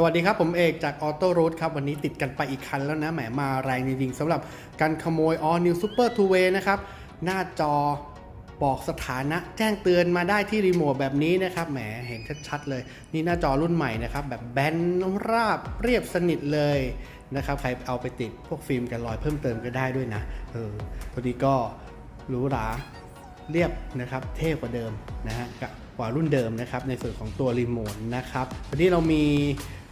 สวัสดีครับ ผมเอกจาก Auto Road ครับ วันนี้ติดกันไปอีกคันแล้วนะแหมมาแรงจริงๆสำหรับการขโมย All New Super Two Way นะครับ หน้าจอบอกสถานะแจ้งเตือนมาได้ที่รีโมทแบบนี้นะครับแหมเห็นชัดๆเลย นี่หน้าจอรุ่นใหม่นะครับ แบบแบนราบเรียบสนิทเลยนะครับ ใครเอาไปติดพวกฟิล์มกันรอยเพิ่มเติมก็ได้ด้วยนะเออตัวนี้ก็หรูหราเรียบนะครับ เท่กว่าเดิมนะฮะกับกว่ารุ่นเดิมนะครับ ในส่วนของตัวรีโมทนะครับวันนี้เรามี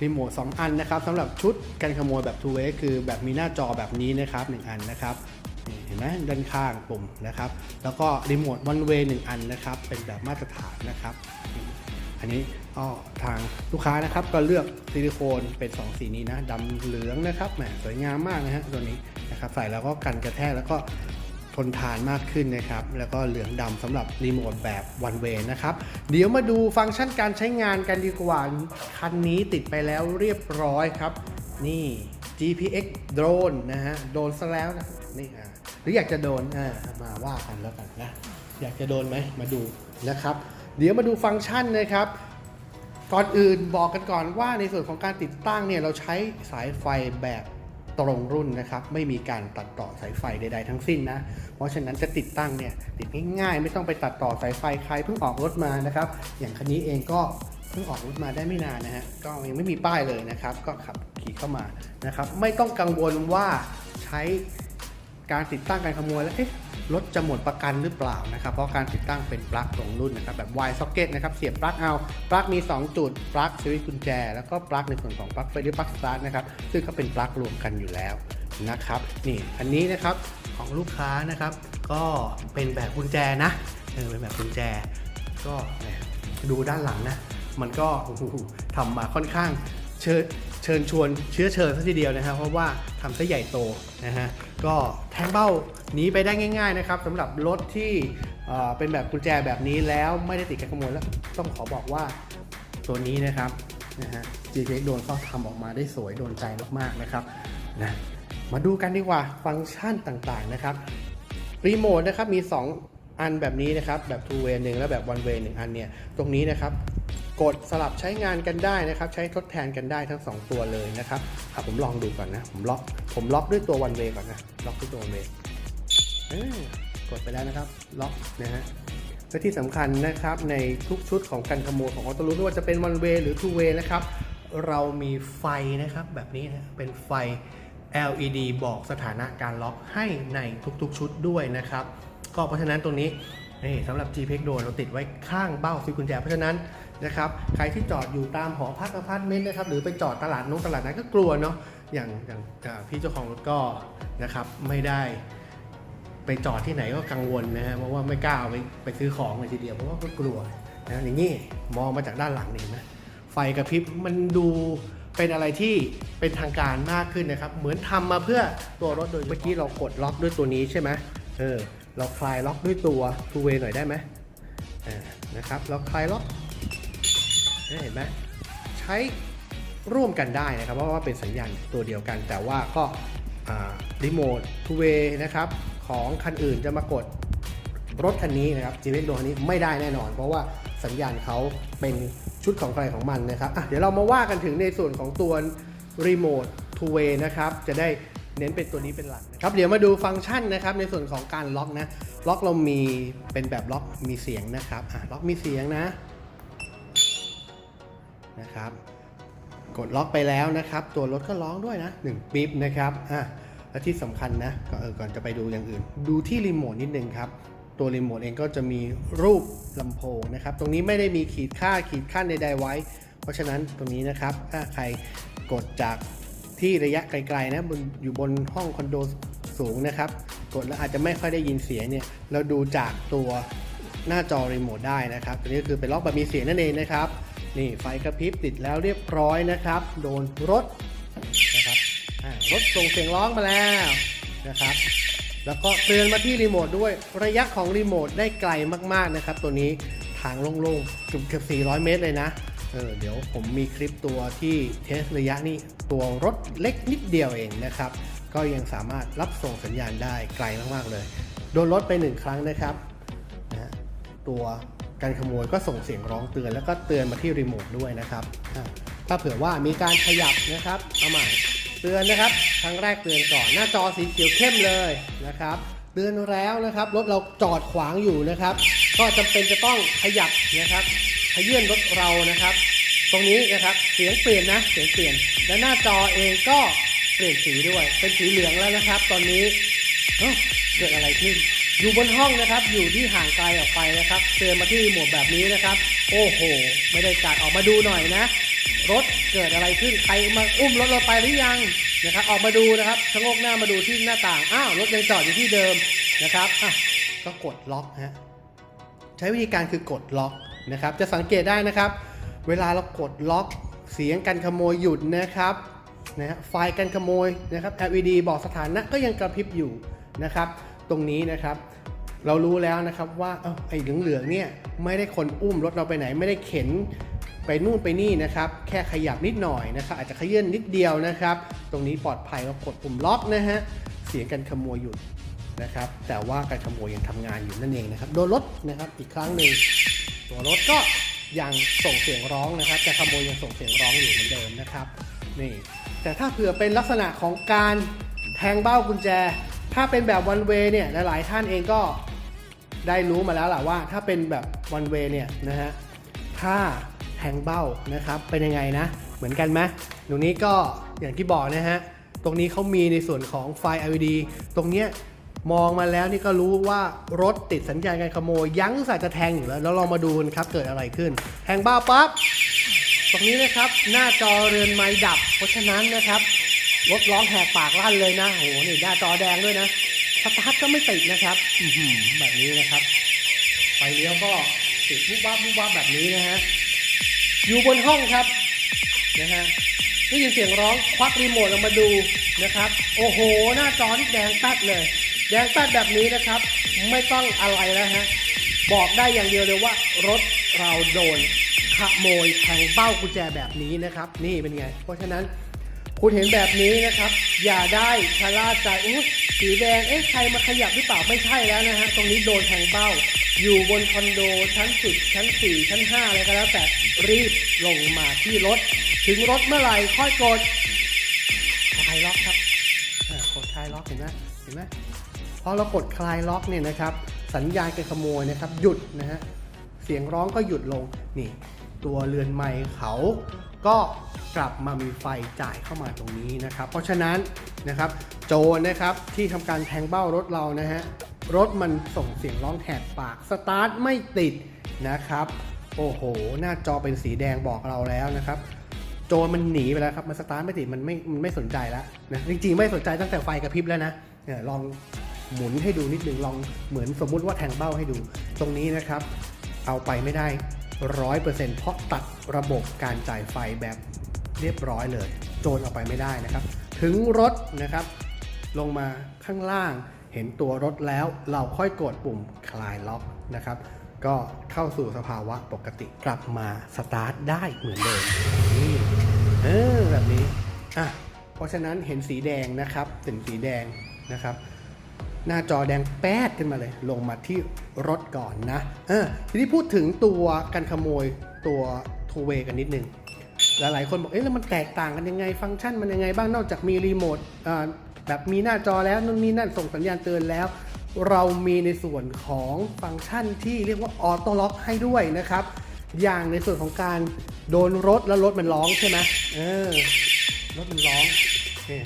รีโมท2อันนะครับสำหรับชุดการขโมยแบบ two way คือแบบมีหน้าจอแบบนี้นะครับ 1 อันนะครับเห็นไหมด้านข้างปุ่มนะครับ แล้วก็รีโมท one way 1 อันนะครับ เป็นแบบมาตรฐานนะครับ อันนี้ก็ทางลูกค้านะครับก็เลือกซิลิโคนเป็น 2 สีนี้นะดำเหลืองนะครับแหมสวยงามมากนะฮะตัวนี้นะครับใส่แล้วก็กันกระแทกแล้วก็ ทนทานมากขึ้นนะครับ แล้วก็เหลืองดำสำหรับรีโมทแบบ one way นะครับ เดี๋ยวมาดูฟังก์ชันการใช้งานกันดีกว่า คันนี้ติดไปแล้วเรียบร้อยครับ นี่ GPX drone นะฮะ โดนซะแล้วนะนี่อะหรืออยากจะโดนอ่ามาว่ากันแล้วกันนะ อยากจะโดนไหมมาดูนะครับ เดี๋ยวมาดูฟังก์ชันนะครับก่อนอื่นบอกกันก่อนว่าในส่วนของการติดตั้งเนี่ยเราใช้สายไฟแบบ ตรงรุ่นนะครับ ไม่มีการตัดต่อสายไฟใดๆทั้งสิ้นนะ เพราะฉะนั้นจะติดตั้งเนี่ยติดง่ายๆ ไม่ต้องไปตัดต่อสายไฟใครเพิ่งออกรถมานะครับ อย่างคันนี้เองก็เพิ่งออกรถมาได้ไม่นานนะฮะก็ยังไม่มีป้ายเลยนะครับ ก็ขับขี่เข้ามานะครับ ไม่ต้องกังวลว่าใช้การติดตั้งการขโมยแล้วเอ๊ะ รถจะหมดประกันหรือเปล่านะครับ เพราะการติดตั้งเป็นปลั๊กตรงรุ่นนะครับแบบ Y socket นะครับเสียบปลั๊กเอาปลั๊กมี 2 จุดปลั๊กสวิตช์กุญแจ แล้วก็ปลั๊กในส่วนของปลั๊กไฟหรือปลั๊กสตาร์ทนะครับซึ่งก็เป็นปลั๊กรวมกันอยู่แล้วนะครับนี่อันนี้นะครับของลูกค้านะครับ ก็เป็นแบบกุญแจนะเออเป็นแบบกุญแจ ก็ดูด้านหลังนะ มันก็ทำมาค่อนข้างเชิญ เชิญชวนเชื้อเชิญซะทีเดียวนะครับเพราะว่าทำซะใหญ่โตนะฮะก็แทงเบ้าหนีไปได้ง่าย ๆ นะครับสำหรับรถที่เป็นแบบกุญแจแบบนี้แล้วไม่ได้ติดการขโมยแล้วต้องขอบอกว่าตัวนี้นะครับนะฮะ GTX โดนเขาทำออกมาได้สวยโดนใจมากๆนะครับนะมาดูกันดีกว่าฟังก์ชันต่างๆนะครับรีโมทนะครับมี 2 อันแบบนี้นะครับแบบ two way หนึ่งและแบบ one way หนึ่งอันเนี่ยตรงนี้นะครับ กดสลับใช้งานกันได้นะครับ ใช้ทดแทนกันได้ทั้ง 2 ตัวเลยนะครับอะผมลองดูก่อนนะ ผมล็อก ผมล็อกด้วยตัว one way ก่อนนะ ล็อกด้วยตัว one way เอ้ยกดไปแล้วนะครับ ล็อกนะฮะ และที่สำคัญนะครับในทุกชุดของการขโมยของออโต้รูไม่ว่าจะเป็น one way หรือ two way นะครับ เรามีไฟนะครับแบบนี้นะ เป็นไฟ LED บอกสถานะการล็อกให้ในทุกๆชุดด้วยนะครับ ก็เพราะฉะนั้นตรงนี้นี่สำหรับ GPX โดนเราติดไว้ข้างเบ้าซิกุญแจ เพราะฉะนั้น นะครับใครที่จอดอยู่ตามหอพักอพาร์ตเมนต์นะครับหรือไปจอดตลาดนงตลาดนั้นก็กลัวเนาะอย่างอย่างพี่เจ้าของรถก็นะครับไม่ได้ไปจอดที่ไหนก็กังวลนะฮะเพราะว่าไม่กล้าไปไปซื้อของเลยทีเดียวเพราะว่าก็กลัวนะอย่างนี้มองมาจากด้านหลังนี่นไหมไฟกระพริบมันดูเป็นอะไรที่เป็นทางการมากขึ้นนะครับ เหมือนทำมาเพื่อตัวรถโดยเมื่อกี้เรากดล็อกด้วยตัวนี้ใช่ไหมเออเราคลายล็อกด้วยตัวทูเวหน่อยได้ไหมอ่านะครับเราคลายล็อก เห็นไหมใช้ร่วมกันได้นะครับเพราะว่าเป็นสัญญาณตัวเดียวกัน แต่ว่าก็รีโมททูเวนะครับของคันอื่นจะมากดรถคันนี้นะครับ g p x โดคันนี้ไม่ได้แน่นอน เพราะว่าสัญญาณเขาเป็นชุดของใครของมันนะครับเดี๋ยวเรามาว่ากันถึงในส่วนของตัวรีโมททูเวนะครับจะได้เน้นเป็นตัวนี้เป็นหลักนะครับเดี๋ยวมาดูฟังก์ชันนะครับในส่วนของการล็อกนะล็อกเรามีเป็นแบบล็อกมีเสียงนะครับล็อกมีเสียงนะ นะครับ กดล็อกไปแล้วนะครับ ตัวรถก็ร้องด้วยนะ1ปิ๊บนะครับอะและที่สำคัญนะก็เออก่อนจะไปดูอย่างอื่น ดูที่รีโมทนิดนึงครับ ตัวรีโมทเองก็จะมีรูปลำโพงนะครับ ตรงนี้ไม่ได้มีขีดค่าขีดขั้นใดๆไว้ เพราะฉะนั้นตรงนี้นะครับถ้าใครกดจากที่ระยะไกลๆนะบนอยู่บนห้องคอนโดสูงนะครับ กดแล้วอาจจะไม่ค่อยได้ยินเสียงเนี่ยเราดูจากตัวหน้าจอรีโมทได้นะครับตัวนี้ก็คือเป็นล็อกแบบมีเสียงนั่นเองนะครับ นี่ไฟกระพริบติดแล้วเรียบร้อยนะครับ โดนรถนะครับรถส่งเสียงร้องมาแล้วนะครับ แล้วก็เตือนมาที่รีโมทด้วยระยะของรีโมทได้ไกลมากๆนะครับ ตัวนี้ทางโล่งๆเกือบเกือบ400 เมตรเลยนะเออเดี๋ยวผมมีคลิปตัวที่เทสระยะนี่ตัวรถเล็กนิดเดียวเองนะครับ ก็ยังสามารถรับส่งสัญญาณได้ไกลมากๆเลย โดนรถไปหนึ่งครั้งนะครับนะตัว การขโมยก็ส่งเสียงร้องเตือนแล้วก็เตือนมาที่รีโมทด้วยนะครับอะถ้าเผื่อว่ามีการขยับนะครับเอาใหม่เตือนนะครับ ครั้งแรกเตือนก่อนหน้าจอสีเขียวเข้มเลยนะครับเตือนแล้วนะครับรถเราจอดขวางอยู่นะครับ ก็จำเป็นจะต้องขยับนะครับขยื่นรถเรานะครับ ตรงนี้นะครับเสียงเปลี่ยนนะเสียงเปลี่ยน และหน้าจอเองก็เปลี่ยนสีด้วย เป็นสีเหลืองแล้วนะครับ ตอนนี้เอ้าเกิดอะไรขึ้น อยู่บนห้องนะครับ อยู่ที่ห่างไกลออกไปนะครับเตือนมาที่หมดแบบนี้นะครับ โอ้โห ไม่ได้การออกมาดูหน่อยนะ รถเกิดอะไรขึ้น ใครมาอุ้มรถเราไปหรือยังนะครับ ออกมาดูนะครับชะโงกหน้ามาดูที่หน้าต่าง อ้าว รถยังจอดอยู่ที่เดิมนะครับอะก็กดล็อกฮะ ใช้วิธีการคือกดล็อกนะครับ จะสังเกตได้นะครับ เวลาเรากดล็อกเสียงการขโมยหยุดนะครับนะฮะไฟการขโมยนะครับ LED บอกสถานะก็ยังกระพริบอยู่นะครับ ตรงนี้นะครับ เรารู้แล้วนะครับว่าเอ้าไอ้เหลืองๆเนี่ยไม่ได้คนอุ้มรถเราไปไหนไม่ได้เข็นไปนู่นไปนี่นะครับ แค่ขยับนิดหน่อยนะครับ อาจจะขยื่นนิดเดียวนะครับ ตรงนี้ปลอดภัยเรากดปุ่มล็อกนะฮะเสียงการขโมยหยุดนะครับ แต่ว่าการขโมยยังทำงานอยู่นั่นเองนะครับ โดนรถนะครับอีกครั้งหนึ่งตัวรถก็ยังส่งเสียงร้องนะครับแต่ขโมยยังส่งเสียงร้องอยู่เหมือนเดิมนะครับนี่แต่ถ้าเผื่อเป็นลักษณะของการแทงเบ้ากุญแจ ถ้าเป็นแบบวันเวเนี่ยหลายๆท่านเองก็ได้รู้มาแล้วแหละว่า ถ้าเป็นแบบวันเวเนี่ยนะฮะถ้าแทงเบ้านะครับเป็นยังไงนะ เหมือนกันไหมตรงนี้ก็อย่างที่บอกนะฮะตรงนี้เขามีในส่วนของไฟ LED ตรงเนี้ยมองมาแล้วนี่ก็รู้ว่ารถติดสัญญาณการขโมย ยั้งสายจะแทงอยู่แล้ว แล้วลองมาดูกันครับเกิดอะไรขึ้น แทงเบ้าปั๊บตรงนี้นะครับหน้าจอเรือนไม้ดับ เพราะฉะนั้นนะครับ รถร้องแหกปากลั่นเลยนะโหนี่หน้าจอแดงด้วยนะสตาร์ทก็ไม่ติดนะครับอืแบบนี้นะครับ ไฟเลี้ยวก็ติดบุบวับบุบวับแบบนี้นะฮะอยู่บนห้องครับนะฮะได้ยินเสียงร้องควักรีโมทออกมาดูนะครับ โอ้โห หน้าจอนี่แดงแป๊ดเลย แดงแป๊ดแบบนี้นะครับ ไม่ต้องอะไรแล้วฮะบอกได้อย่างเดียวเลยว่ารถเราโดนขโมยแทงเป้ากุญแจแบบนี้นะครับ นี่เป็นไง เพราะฉะนั้น คุณเห็นแบบนี้นะครับ อย่าได้ชะล่าใจสีแดงเอ๊ะใครมาขยับหรือเปล่าไม่ใช่แล้วนะฮะตรงนี้โดนแทงเป้า อยู่บนคอนโดชั้น10ชั้น4ชั้น5อะไรก็แล้วแต่รีบลงมาที่รถ ถึงรถเมื่อไหร่ค่อยกดคลายล็อกครับกดคลายล็อกเห็นไหมเห็นไหมพอเรากดคลายล็อกเนี่ยนะครับ สัญญาณการขโมยนะครับ หยุดนะฮะเสียงร้องก็หยุดลงนี่ ตัวเรือนไม้เขาก็ กลับมามีไฟจ่ายเข้ามาตรงนี้นะครับ เพราะฉะนั้นนะครับโจรนะครับที่ทำการแทงเบ้ารถเรานะฮะรถมันส่งเสียงร้องแหกปากสตาร์ทไม่ติดนะครับโอ้โห หน้าจอเป็นสีแดงบอกเราแล้วนะครับ โจรมันหนีไปแล้วครับ มันสตาร์ทไม่ติด มันไม่ มันไม่สนใจแล้วนะ จริงๆ ไม่สนใจตั้งแต่ไฟกระพริบแล้วนะเนี่ยลองหมุนให้ดูนิดนึง ลองเหมือนสมมุติว่าแทงเบ้าให้ดู ตรงนี้นะครับ เอาไปไม่ได้ร้อยเปอร์เซ็นต์เพราะตัดระบบการจ่ายไฟแบบ เรียบร้อยเลย โจรเอาไปไม่ได้นะครับ ถึงรถนะครับ ลงมาข้างล่างเห็นตัวรถแล้วเราค่อยกดปุ่มคลายล็อกนะครับ ก็เข้าสู่สภาวะปกติกลับมาสตาร์ทได้เหมือนเดิมนี่เออแบบนี้อะเพราะฉะนั้นเห็นสีแดงนะครับเป็นสีแดงนะครับหน้าจอแดงแป๊ดขึ้นมาเลย ลงมาที่รถก่อนนะ เออทีนี้พูดถึงตัวการขโมยตัวทูเวกันนิดนึง หลายๆคนบอกเอ๊ะแล้วมันแตกต่างกันยังไง ฟังก์ชันมันยังไงบ้างนอกจากมีรีโมทแบบมีหน้าจอแล้วนู่นนี่นั่นส่งสัญญาณเตือนแล้ว เรามีในส่วนของฟังก์ชันที่เรียกว่าออโต้ล็อกให้ด้วยนะครับ อย่างในส่วนของการโดนรถแล้วรถมันร้องใช่ไหมเออรถมันร้อง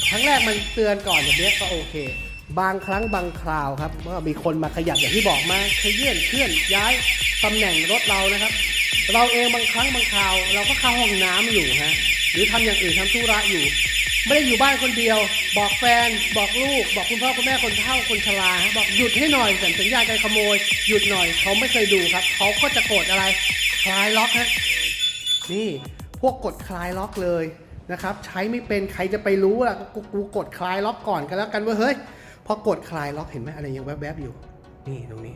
ครั้งแรกมันเตือนก่อนแบบนี้ก็โอเค บางครั้งบางคราวครับว่ามีคนมาขยับอย่างที่บอกมาขยื่นเคลื่อนย้ายตำแหน่งรถเรานะครับ เราเองบางครั้งบางคราว เราก็เข้าห้องน้ำอยู่ฮะหรือทำอย่างอื่นทำธุระอยู่ ไม่ได้อยู่บ้านคนเดียว บอกแฟน บอกลูก บอกคุณพ่อคุณแม่คนเฒ่าคนชราฮะบอกหยุดให้หน่อยสัญญาณการขโมย หยุดหน่อยเขาไม่เคยดูครับเขาก็จะกดอะไร คลายล็อกฮะนี่พวกกดคลายล็อกเลยนะครับ ใช้ไม่เป็นใครจะไปรู้ล่ะกูกูกดคลายล็อกก่อนกันแล้วกันว่าเฮ้ยพอกดคลายล็อกเห็นไหมอะไรยังแวบๆอยู่ นี่ตรงนี้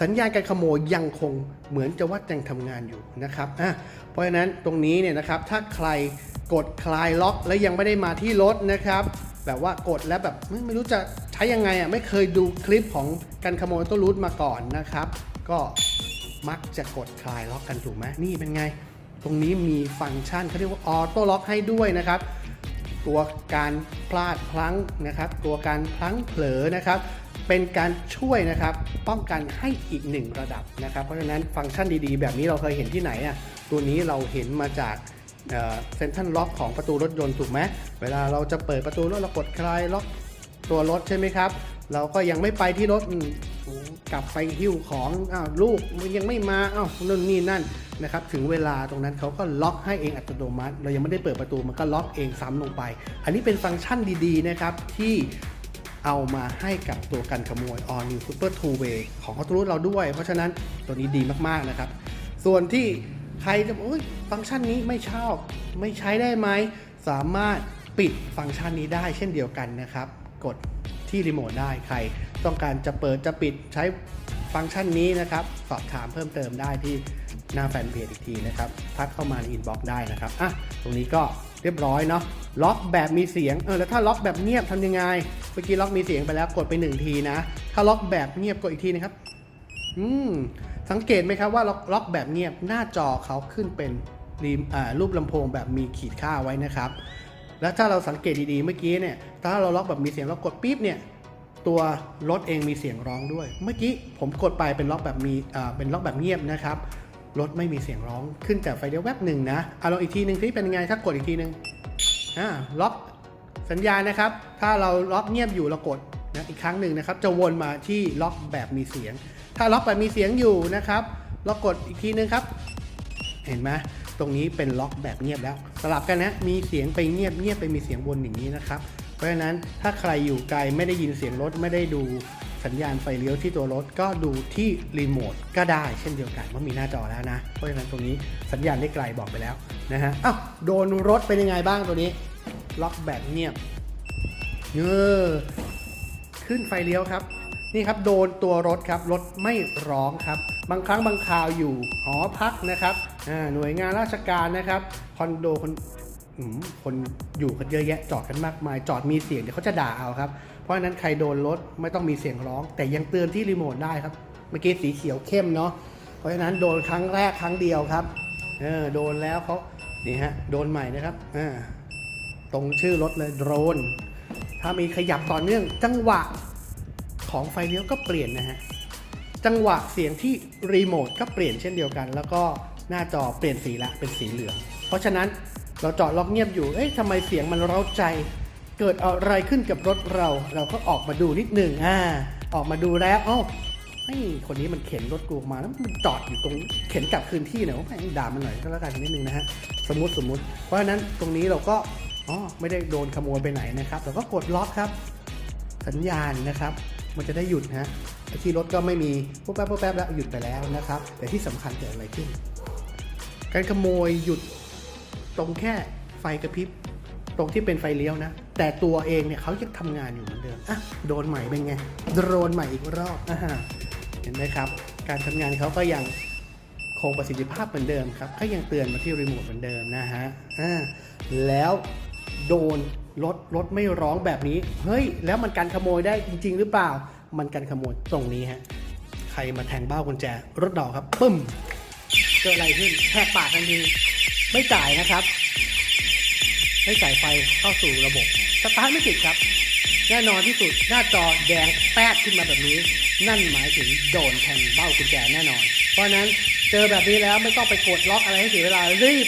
สัญญาณการขโมยยังคงเหมือนจะว่ายังทำงานอยู่นะครับอะเพราะฉะนั้นตรงนี้เนี่ยนะครับถ้าใครกดคลายล็อกแล้วยังไม่ได้มาที่รถนะครับแบบว่ากดแล้วแบบไม่รู้จะใช้ยังไงอะไม่เคยดูคลิปของการขโมยต้นรูทมาก่อนนะครับ ก็มักจะกดคลายล็อกกันถูกไหมนี่เป็นไง ตรงนี้มีฟังก์ชันเขาเรียกว่าออโต้ล็อกให้ด้วยนะครับ ตัวการพลาดพลั้งนะครับ ตัวการพลั้งเผลอนะครับ เป็นการช่วยนะครับป้องกันให้อีกหนึ่งระดับนะครับ เพราะฉะนั้นฟังก์ชันดีๆ แบบนี้เราเคยเห็นที่ไหนอะตัวนี้เราเห็นมาจากเซนทรัลล็อกของประตูรถยนต์ถูกไหมเวลาเราจะเปิดประตูรถเรากดคลายล็อกตัวรถใช่ไหมครับ เราก็ยังไม่ไปที่รถกลับไปหิ้วของอ้าวลูกมันยังไม่มาอ้าวนั่นนี่นั่นนะครับถึงเวลาตรงนั้นเขาก็ล็อกให้เองอัตโนมัติ เรายังไม่ได้เปิดประตูมันก็ล็อกเองซ้ำลงไป อันนี้เป็นฟังก์ชันดีๆนะครับที่ เอามาให้กับตัวกันขโมย All New Super Two Way ของ a u t o r o เราด้วย เพราะฉะนั้นตัวนี้ดีมากๆนะครับ ส่วนที่ใครจะบอกเอ้ยฟังก์ชันนี้ไม่ชอบ ไม่ใช้ได้ไหม สามารถปิดฟังก์ชันนี้ได้เช่นเดียวกันนะครับ กดที่รีโมทได้ใคร ต้องการจะเปิดจะปิดใช้ฟังก์ชันนี้นะครับ สอบถามเพิ่มเติมได้ที่หน้าแฟนเพจอีกทีนะครับ ทักเข้ามาในอินบ็อกซ์ได้นะครับอะตรงนี้ก็เรียบร้อยเนาะ ล็อกแบบมีเสียง เออ แล้วถ้าล็อกแบบเงียบทำยังไง เมื่อกี้ล็อกมีเสียงไปแล้วกดไปหนึ่งทีนะ ถ้าล็อกแบบเงียบกดอีกทีนะครับ อืม สังเกตไหมครับว่าล็อกแบบเงียบหน้าจอเขาขึ้นเป็นร,รูปลำโพงแบบมีขีดค่าไว้นะครับ แล้วถ้าเราสังเกตดีๆเมื่อกี้เนี่ย ถ้าเราล็อกแบบมีเสียงเรากดปี๊บเนี่ย ตัวรถเองมีเสียงร้องด้วย เมื่อกี้ผมกดไปเป็นล็อกแบบมีเป็นล็อกแบบเงียบนะครับ รถไม่มีเสียงร้องขึ้นแต่ไฟเดียวแวบหนึ่งนะ เอาลองอีกทีหนึ่งที่เป็นยังไง ถ้ากดอีกทีหนึ่ง อ่าล็อกสัญญาณนะครับ ถ้าเราล็อกเงียบอยู่เรากดนะอีกครั้งหนึ่งนะครับ จะวนมาที่ล็อกแบบมีเสียง ถ้าล็อกแบบมีเสียงอยู่นะครับเรากดอีกทีนึงครับ เห็นไหมตรงนี้เป็นล็อกแบบเงียบแล้ว สลับกันนะมีเสียงไปเงียบเงียบไปมีเสียงวนอย่างนี้นะครับ เพราะฉะนั้นถ้าใครอยู่ไกลไม่ได้ยินเสียงรถไม่ได้ดู สัญญาณไฟเลี้ยวที่ตัวรถก็ดูที่รีโมทก็ได้เช่นเดียวกันว่ามีหน้าจอแล้วนะ เพราะฉะนั้นตรงนี้สัญญาณได้ไกลบอกไปแล้วนะฮะอ้าวโดนรถเป็นยังไงบ้างตัวนี้ ล็อกแบบเงียบเออขึ้นไฟเลี้ยวครับ นี่ครับโดนตัวรถครับรถไม่ร้องครับ บางครั้งบางคราวอยู่หอพักนะครับหน่วยงานราชการนะครับคอนโดคนคนอยู่กันเยอะแยะจอดกันมากมาย จอดมีเสียงเดี๋ยวเขาจะด่าเอาครับ เพราะฉะนั้นใครโดนรถไม่ต้องมีเสียงร้อง แต่ยังเตือนที่รีโมทได้ครับ เมื่อกี้สีเขียวเข้มเนาะเพราะฉะนั้นโดนครั้งแรกครั้งเดียวครับเออโดนแล้วเขานี่ฮะโดนใหม่นะครับอ่าตรงชื่อรถเลยโดรน ถ้ามีขยับต่อเนื่อง จังหวะของไฟเลี้ยวก็เปลี่ยนนะฮะจังหวะเสียงที่รีโมทก็เปลี่ยนเช่นเดียวกัน แล้วก็หน้าจอเปลี่ยนสีละเป็นสีเหลือง เพราะฉะนั้นเราจอดล็อกเงียบอยู่ เอ๊ะทำไมเสียงมันเร้าใจ เกิดอะไรขึ้นกับรถเรา เราก็ออกมาดูนิดหนึ่งอ่า ออกมาดูแล้วเอ้าไอ้คนนี้มันเข็นรถกูออกมาแล้วมันจอดอยู่ตรงเข็นกลับคืนที่หน่อยว่าไอ้ด่ามันหน่อยก็แล้วกันนิดนึงนะฮะสมมติสมมติ เพราะฉะนั้นตรงนี้เราก็อ๋อไม่ได้โดนขโมยไปไหนนะครับเราก็กดล็อกครับ สัญญาณนะครับ มันจะได้หยุดนะไอ้ที่รถก็ไม่มีปุ๊บแป๊บปุ๊บแป๊บแล้วหยุดไปแล้วนะครับ แต่ที่สำคัญเกิดอะไรขึ้น การขโมยหยุดตรงแค่ไฟกระพริบ ตรงที่เป็นไฟเลี้ยวนะ แต่ตัวเองเนี่ยเขายังทำงานอยู่เหมือนเดิมอะโดนใหม่เป็นไง โดนใหม่อีกรอบอ่าฮะเห็นไหมครับ การทำงานเขาก็ยังคงประสิทธิภาพเหมือนเดิมครับก็ยังเตือนมาที่รีโมทเหมือนเดิมนะฮะอ่าแล้วโดนรถรถไม่ร้องแบบนี้ เฮ้ย แล้วมันการขโมยได้จริง ๆ หรือเปล่า มันการขโมยตรงนี้ฮะ ใครมาแทงเบ้ากุญแจ รถดอกครับ ปึ้ม เกิดอะไรขึ้นแหกปากทันที ไม่จ่ายนะครับ ให้จ่ายไฟเข้าสู่ระบบ สตาร์ทไม่ติดครับ แน่นอนที่สุดหน้าจอแดงแป๊ดขึ้นมาแบบนี้ นั่นหมายถึงโดนแทงเบ้ากุญแจแน่นอน เพราะฉะนั้นเจอแบบนี้แล้วไม่ต้องไปกดล็อกอะไรให้เสียเวลารีบ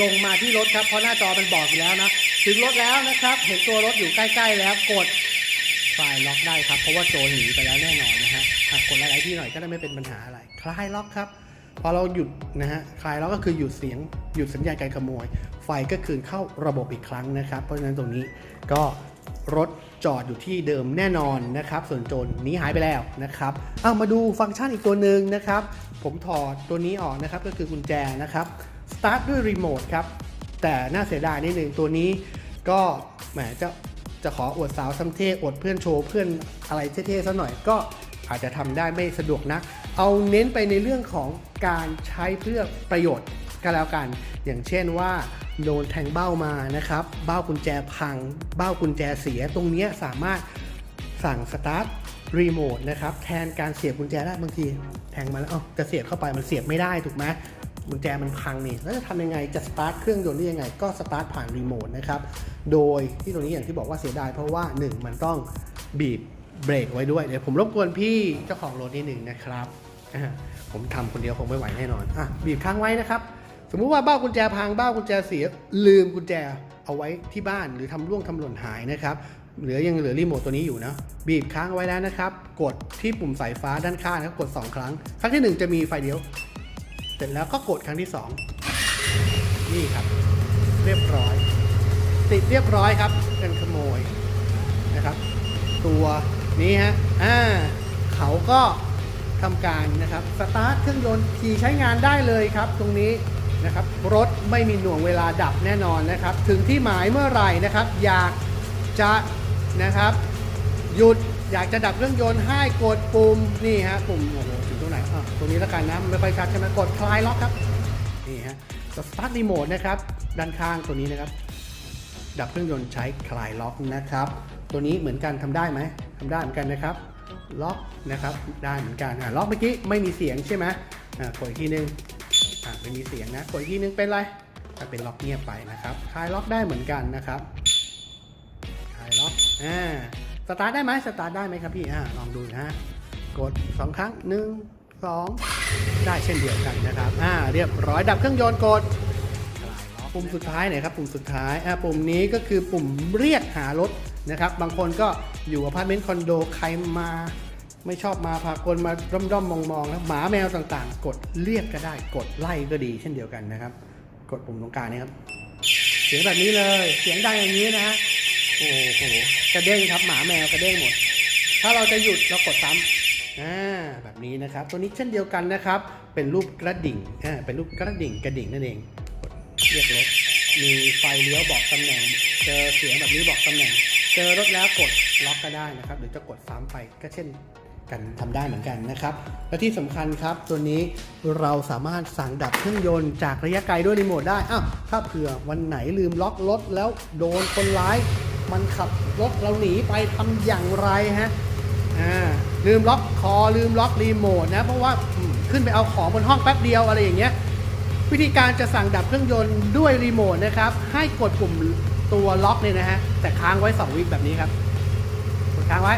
ลงมาที่รถครับ เพราะหน้าจอมันบอกอยู่แล้วนะ ถึงรถแล้วนะครับ เห็นตัวรถอยู่ใกล้ ๆ แล้วกดคลายล็อกได้ครับ เพราะว่าโจรหนีไปแล้วแน่นอนนะฮะหากกดหลายๆที่หน่อยก็ได้ไม่เป็นปัญหาอะไร คลายล็อกครับ พอเราหยุดนะฮะคลายล็อกก็คือหยุดเสียงหยุดสัญญาณการขโมย ไฟก็คืนเข้าระบบอีกครั้งนะครับ เพราะฉะนั้นตรงนี้ก็รถจอดอยู่ที่เดิมแน่นอนนะครับ ส่วนโจรหนีหายไปแล้วนะครับเอามาดูฟังก์ชันอีกตัวหนึ่งนะครับ ผมถอดตัวนี้ออกนะครับก็คือกุญแจนะครับ start ด้วยรีโมทครับแต่น่าเสียดายนิดหนึ่งตัวนี้ก็แหมจะจะขออวดสาวซัมเท่อวดเพื่อนโชว์เพื่อนอะไรเท่ๆซะหน่อยก็อาจจะทำได้ไม่สะดวกนัก เอาเน้นไปในเรื่องของการใช้เพื่อประโยชน์ก็แล้วกัน อย่างเช่นว่าโดนแทงเบ้ามานะครับ เบ้ากุญแจพัง เบ้ากุญแจเสีย ตรงเนี้ยสามารถสั่งสตาร์ทรีโมทนะครับแทนการเสียบกุญแจได้บางทีแทงมาแล้วเอ้าจะเสียบเข้าไปมันเสียบไม่ได้ถูกไหมกุญแจมันพังนี่แล้วจะทำยังไงจะสตาร์ทเครื่องยนต์ได้ยังไง ก็สตาร์ทผ่านรีโมทนะครับโดยที่ตรงนี้อย่างที่บอกว่าเสียดายเพราะว่า 1 มันต้องบีบเบรกไว้ด้วยเดี๋ยวผมรบกวนพี่เจ้าของรถนิดหนึ่งนะครับ ผมทำคนเดียวคงไม่ไหวแน่นอนอะบีบค้างไว้นะครับ สมมุติว่าเบ้ากุญแจพังเบ้ากุญแจเสียลืมกุญแจเอาไว้ที่บ้านหรือทำร่วงทำหล่นหายนะครับเหลือยังเหลือรีโมทตัวนี้อยู่นะบีบค้างไว้แล้วนะครับ กดที่ปุ่มสายฟ้าด้านข้างนะครับกด 2 ครั้ง ครั้งที่ 1 จะมีไฟเดียว เสร็จแล้วก็กดครั้งที่ 2 นี่ครับ เรียบร้อย ติดเรียบร้อยครับกันขโมยนะครับ ตัวนี้ฮะอ่าเขาก็ ทำการนะครับสตาร์ทเครื่องยนต์ขี่ใช้งานได้เลยครับ ตรงนี้นะครับรถไม่มีหน่วงเวลาดับแน่นอนนะครับ ถึงที่หมายเมื่อไหร่นะครับ อยากจะนะครับหยุดอยากจะดับเครื่องยนต์ให้กดปุ่มนี่ฮะปุ่มโอ้โหถึงตรงไหนอะตรงนี้แล้วกันนะไม่ค่อยชัดใช่ไหมกดคลายล็อกครับนี่ฮะสตาร์ทรีโมทนะครับด้านข้างตัวนี้นะครับ ดับเครื่องยนต์ใช้คลายล็อกนะครับ ตัวนี้เหมือนกันทำได้ไหมทำได้เหมือนกันนะครับ ล็อกนะครับได้เหมือนกันอะล็อกเมื่อกี้ไม่มีเสียงใช่ไหมอ่ากดอีกทีนึงอ่าไม่มีเสียงนะกดอีกทีนึงเป็นไรถ้าเป็นล็อกเงียบไปนะครับคลายล็อกได้เหมือนกันนะครับคลายล็อกอ่าสตาร์ทได้ไหมสตาร์ทได้ไหมครับพี่อ่าลองดูนะฮะกดสองครั้งหนึ่งสองได้เช่นเดียวกันนะครับอ่าเรียบร้อยดับเครื่องยนต์กดปุ่มสุดท้ายไหนครับปุ่มสุดท้ายอะปุ่มนี้ก็คือปุ่มเรียกหารถ นะครับ บางคนก็อยู่อพาร์ตเมนต์คอนโดใครมาไม่ชอบมาพากลมาด้อมด้อมองมองๆแล้วหมาแมวต่างๆ กดเรียกก็ได้กดไล่ก็ดีเช่นเดียวกันนะครับ กดปุ่มตรงกลางนี้ครับ เสียงแบบนี้เลยเสียงดังอย่างนี้นะฮะโอ้โหกระเด้งครับหมาแมวกระเด้งหมด ถ้าเราจะหยุดเรากดซ้ำอ่าแบบนี้นะครับ ตัวนี้เช่นเดียวกันนะครับ เป็นรูปกระดิ่งอ่าเป็นรูปกระดิ่งกระดิ่งนั่นเองกดเรียกรถมีไฟเลี้ยวบอกตำแหน่ง เจอเสียงแบบนี้บอกตำแหน่ง เจอรถแล้วกดล็อกก็ได้นะครับ หรือจะกดซ้ำไปก็เช่นกันทำได้เหมือนกันนะครับ และที่สำคัญครับ ตัวนี้เราสามารถสั่งดับเครื่องยนต์จากระยะไกลด้วยรีโมทได้ อ้าวถ้าเผื่อวันไหนลืมล็อกรถแล้วโดนคนร้าย มันขับรถเราหนีไปทำอย่างไรฮะอ่าลืมล็อกคอลืมล็อกรีโมทนะ เพราะว่าขึ้นไปเอาของบนห้องแป๊บเดียวอะไรอย่างเงี้ยวิธีการจะสั่งดับเครื่องยนต์ด้วยรีโมทนะครับให้กดปุ่ม ตัวล็อกเนี่ยนะฮะแต่ค้างไว้2วิแบบนี้ครับกดค้างไว้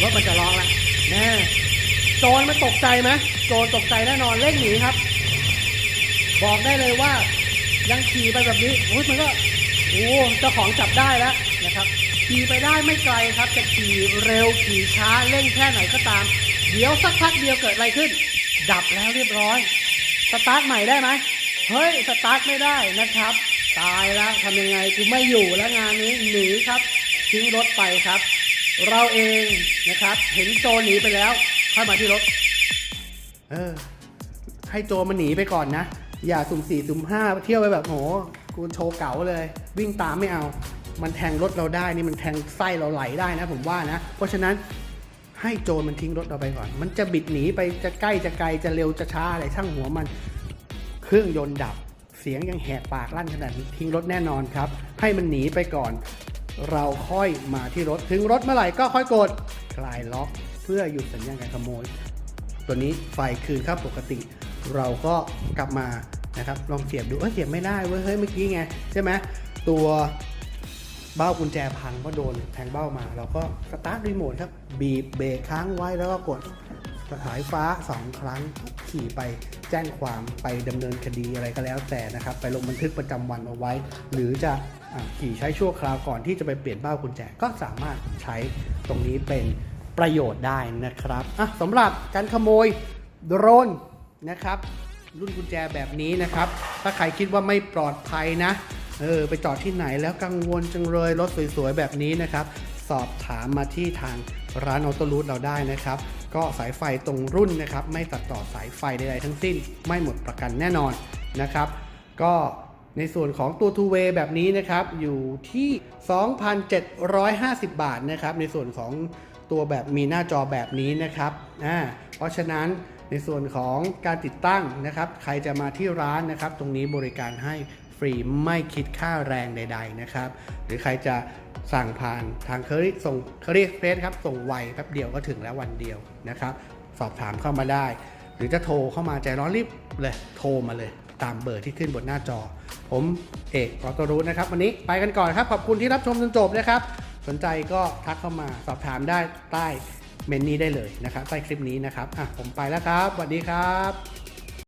รถมันจะร้องแล้วแน่โจรมันตกใจไหมโจรตกใจแน่นอนเร่งหนีครับ บอกได้เลยว่ายังขี่ไปแบบนี้โอ้ยมันก็โอ้เจ้าของจับได้แล้วนะครับขี่ไปได้ไม่ไกลครับจะขี่เร็วขี่ช้าเร่งแค่ไหนก็ตาม เดี๋ยวสักพักเดียวเกิดอะไรขึ้น ดับแล้วเรียบร้อย สตาร์ทใหม่ได้ไหมเฮ้ย สตาร์ทไม่ได้นะครับ ตายแล้วทำยังไงกูไม่อยู่แล้วงานนี้หนีครับ ทิ้งรถไปครับ เราเองนะครับ เห็นโจหนีไปแล้วค่อยมาที่รถ เออ ให้โจมันหนีไปก่อนนะ อย่าสุ่มสี่สุ่มห้าเที่ยวไปแบบโหกูโชว์เก๋าเลย วิ่งตามไม่เอา มันแทงรถเราได้นี่มันแทงไส้เราไหลได้นะ ผมว่านะ เพราะฉะนั้นให้โจรมันทิ้งรถเราไปก่อน มันจะบิดหนีไปจะใกล้จะไกลจะเร็วจะช้าอะไรช่างหัวมัน เครื่องยนต์ดับ เสียงยังแหกปากลั่นขนาดนี้ทิ้งรถแน่นอนครับ ให้มันหนีไปก่อน เราค่อยมาที่รถถึงรถเมื่อไหร่ก็ค่อยกดคลายล็อก เพื่อหยุดสัญญาณการขโมย ตัวนี้ไฟคืนค่าปกติ เราก็กลับมานะครับลองเสียบดูเอ้ยเสียบไม่ได้เว้ยเฮ้ยเมื่อกี้ไงใช่ไหมตัวเบ้ากุญแจพังเพราะโดนแทงเบ้ามา เราก็สตาร์ทรีโมทครับบีบเบรกค้างไว้แล้วก็กดสายฟ้า 2 ครั้งขี่ไป แจ้งความไปดำเนินคดีอะไรก็แล้วแต่นะครับ ไปลงบันทึกประจำวันเอาไว้ หรือจะขี่ใช้ชั่วคราวก่อนที่จะไปเปลี่ยนเบ้ากุญแจก็สามารถใช้ตรงนี้เป็นประโยชน์ได้นะครับอะสำหรับการขโมยโดรนนะครับรุ่นกุญแจแบบนี้นะครับ ถ้าใครคิดว่าไม่ปลอดภัยนะ เออ ไปจอดที่ไหนแล้วกังวลจังเลย รถสวยๆ แบบนี้นะครับ สอบถามมาที่ทางร้านออโต้รูทเราได้นะครับ ก็สายไฟตรงรุ่นนะครับ ไม่ตัดต่อสายไฟใดๆทั้งสิ้น ไม่หมดประกันแน่นอนนะครับ ก็ในส่วนของตัว two way แบบนี้นะครับ อยู่ที่ 2,750 บาทนะครับ ในส่วนของตัวแบบมีหน้าจอแบบนี้นะครับอ่าเพราะฉะนั้นในส่วนของการติดตั้งนะครับ ใครจะมาที่ร้านนะครับ ตรงนี้บริการให้ ฟรีไม่คิดค่าแรงใด ๆ นะครับ หรือใครจะสั่งผ่านทางเคอรี่ส่งเคอรี่เฟสครับ ส่งไวแป๊บเดียวก็ถึงแล้ววันเดียวนะครับ สอบถามเข้ามาได้ หรือจะโทรเข้ามาใจร้อนรีบเลยโทรมาเลยตามเบอร์ที่ขึ้นบนหน้าจอ ผมเอกออโตรูนะครับ วันนี้ไปกันก่อนครับ ขอบคุณที่รับชมจนจบนะครับ สนใจก็ทักเข้ามาสอบถามได้ใต้เมนนี้ได้เลยนะครับ ใต้คลิปนี้นะครับอะผมไปแล้วครับสวัสดีครับ